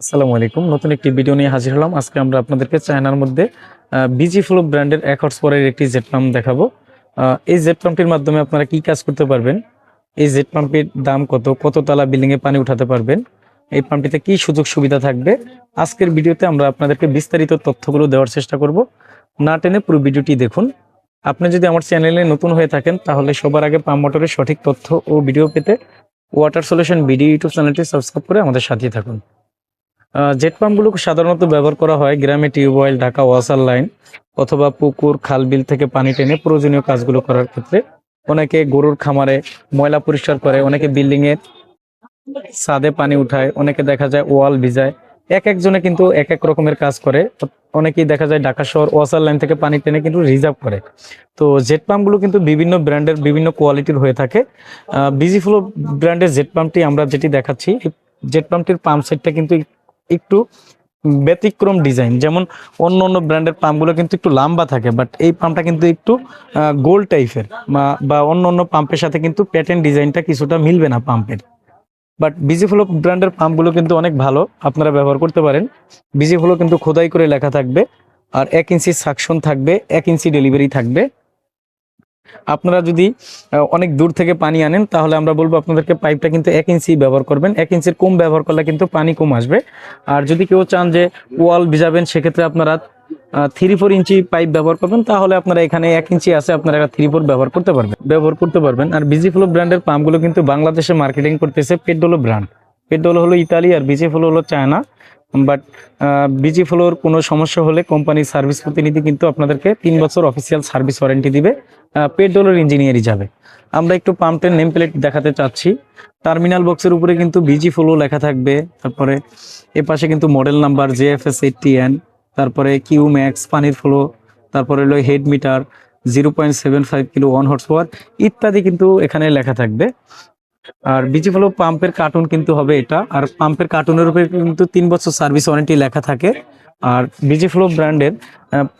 আসসালামু আলাইকুম। নতুন একটি ভিডিও নিয়ে হাজির হলাম। আজকে আমরা আপনাদেরকে চায়নার মধ্যে বিজি ফ্লো ব্র্যান্ডের এক হর্স পরের একটি জেট পাম্প দেখাবো এই জেট পাম্পটির মাধ্যমে আপনারা কি কাজ করতে পারবেন? এই জেট পাম্পের দাম কত? কত তলা বিল্ডিং এ পানি উঠাতে পারবেন? এই পাম্পটিতে কি সুযোগ সুবিধা থাকবে? আজকের ভিডিওতে আমরা আপনাদেরকে বিস্তারিত তথ্যগুলো দেওয়ার চেষ্টা করব। না টেনে পুরো ভিডিওটি দেখুন। আপনি যদি আমার চ্যানেলে নতুন হয়ে থাকেন, তাহলে সবার আগে পাম্প মোটরের সঠিক তথ্য ও ভিডিও পেতে ওয়াটার সলিউশন ভিডিও ইউটিউব চ্যানেলটি সাবস্ক্রাইব করে আমাদের সাথে থাকুন। জেট পাম্পগুলো সাধারণত ব্যবহার করা হয় গ্রামে টিউবওয়েল ঢাকা ওয়াসার লাইন অথবা পুকুর, খাল, বিল থেকে পানি টেনে প্রয়োজনীয় কাজগুলো করার ক্ষেত্রে। অনেকে গরুর খামারে ময়লা পরিষ্কার করে, অনেকে বিল্ডিং এর ছাদে পানি উঠায়, অনেকে দেখা যায় ওয়াল ভিজায়। এক একজনে কিন্তু এক এক রকমের কাজ করে। অনেকেই দেখা যায় ঢাকা শহর ওয়াসার লাইন থেকে পানি টেনে কিন্তু রিজার্ভ করে। তো জেট পাম্পগুলো কিন্তু বিভিন্ন ব্র্যান্ডের, বিভিন্ন কোয়ালিটির হয়ে থাকে। বিজি ফ্লো ব্র্যান্ডের জেট পাম্পটি আমরা যেটি দেখাচ্ছি জেট পাম্পটির পাম্প সেটটা কিন্তু একটু ব্যতিক্রম ডিজাইন যেমন অন্য অন্য ব্র্যান্ডের পাম্পগুলো কিন্তু একটু লম্বা থাকে বাট এই পাম্পটা কিন্তু একটু গোল টাইপের বা অন্য অন্য পাম্পের সাথে কিন্তু প্যাটার্ন ডিজাইনটা কিছুটা মিলবে না পাম্পের। বাট বিজি ফ্লো ব্র্যান্ডের পাম্পগুলো কিন্তু অনেক ভালো, আপনারা ব্যবহার করতে পারেন। বিজি ফ্লো কিন্তু খোদাই করে লেখা থাকবে, আর এক ইঞ্চি সাকশন থাকবে, এক ইঞ্চি ডেলিভারি থাকবে। আপনারা যদি অনেক দূর থেকে পানি আনেন, তাহলে আমরা বলব আপনাদেরকে পাইপটা কিন্তু এক ইঞ্চি ব্যবহার করবেন। এক ইঞ্চির কম ব্যবহার করলে কিন্তু পানি কম আসবে। আর যদি কেউ চান যে ওয়াল ভিজাবেন, সেক্ষেত্রে আপনারা থ্রি ফোর ইঞ্চি পাইপ ব্যবহার করবেন। তাহলে আপনারা এখানে এক ইঞ্চি আছে, আপনারা থ্রি ফোর ব্যবহার করতে পারবেন। ব্যবহার করতে পারবেন। আর বিজি ফ্লো ব্র্যান্ডের পাম্পগুলো কিন্তু বাংলাদেশে মার্কেটিং করতেছে পেডোলো ব্র্যান্ড। পেডোলো হলো ইতালি আর বিজি ফ্লো হলো চায়না। বাট বিজি ফ্লোর কোনো সমস্যা হলে কোম্পানির সার্ভিস প্রতিনিধি কিন্তু আপনাদেরকে তিন বছর অফিসিয়াল সার্ভিস ওয়ারেন্টি দিবে পেডোলোর ইঞ্জিনিয়ারই যাবে। আমরা একটু পাম্পের নেম প্লেট দেখাতে চাচ্ছি। টার্মিনাল বক্সের উপরে কিন্তু বিজি ফ্লো লেখা থাকবে। তারপরে এ পাশে কিন্তু model number J F S eighty N তারপরে কিউ ম্যাক্স পানির ফ্লো তারপরে হলো head meter zero point seven five kilo one horse power ইত্যাদি কিন্তু এখানে লেখা থাকবে। আর বিজি ফ্লো পাম্পের কার্টুন কিন্তু হবে এটা। আর পাম্পের কার্টুনের উপরে কিন্তু তিন বছর সার্ভিস ওয়ারেন্টি লেখা থাকে। আর বিজি ফ্লো ব্র্যান্ডের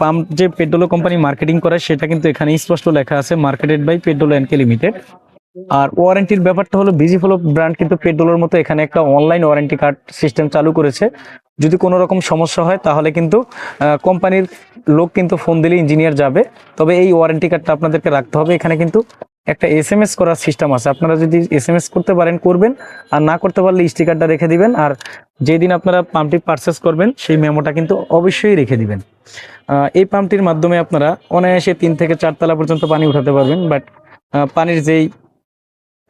পাম্প যে পেট্রোলো কোম্পানি মার্কেটিং করে, সেটা কিন্তু এখানে স্পষ্ট লেখা আছে marketed by Pedrollo NK limited আর ওয়ারেন্টির ব্যাপারটা হলো বিজি ফ্লো ব্র্যান্ড কিন্তু পেট্রোলের মতো এখানে একটা অনলাইন ওয়ারেন্টি কার্ড সিস্টেম চালু করেছে। যদি কোনো রকম সমস্যা হয়, তাহলে কিন্তু কোম্পানির লোক কিন্তু ফোন দিলে ইঞ্জিনিয়ার যাবে। তবে এই ওয়ারেন্টি কার্ডটা আপনাদেরকে রাখতে হবে। এখানে কিন্তু একটা এস এম এস করার সিস্টেম আছে। আপনারা যদি এস এম এস করতে পারেন, করবেন। আর না করতে পারলে স্টিকারটা রেখে দিবেন। আর যেদিন আপনারা পাম্পটি পারচেস করবেন, সেই মেমোটা কিন্তু অবশ্যই রেখে দিবেন। এই পাম্পটির মাধ্যমে আপনারা অনায়াসে তিন থেকে চার চারতলা পর্যন্ত পানি উঠাতে পারবেন। বাট পানির যেই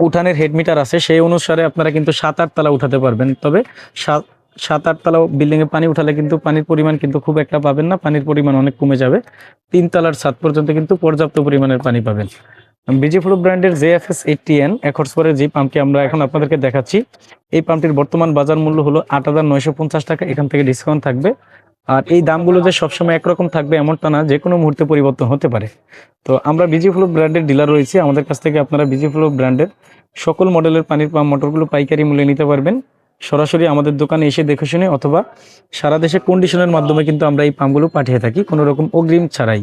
উঠানের হেডমিটার আছে, সেই অনুসারে আপনারা কিন্তু সাত আট তলা উঠাতে পারবেন। তবে সাত সাত আট তলা বিল্ডিং এ পানি উঠালে কিন্তু পানির পরিমাণ কিন্তু খুব একটা পাবেন না। পানির পরিমাণ অনেক কমে যাবে। তিন তলার ছাদ পর্যন্ত কিন্তু পর্যাপ্ত পরিমাণের পানি পাবেন। বিজি ফ্লো ব্র্যান্ডের J F S eighty N এক হর্সপাওয়ারের যে পাম্পটি আমরা এখন আপনাদেরকে দেখাচ্ছি, এই পাম্পটির বর্তমান বাজার মূল্য হলো আট হাজার নয়শো পঞ্চাশ টাকা, এখান থেকে ডিসকাউন্ট থাকবে। আর এই দামগুলো যে সবসময় একরকম থাকবে এমনটা না, যে কোনো মুহূর্তে পরিবর্তন হতে পারে। তো আমরা বিজি ফ্লো ব্র্যান্ডের ডিলার রয়েছি, আমাদের কাছ থেকে আপনারা বিজি ফ্লো ব্র্যান্ডের সকল মডেলের পানির পাম্প, মোটরগুলো পাইকারি মূল্যে নিতে পারবেন। সরাসরি আমাদের দোকানে এসে দেখে শুনে অথবা সারা দেশে কন্ডিশনের মাধ্যমে কিন্তু আমরা এই পাম্পগুলো পাঠিয়ে থাকি, কোনো রকম অগ্রিম ছাড়াই।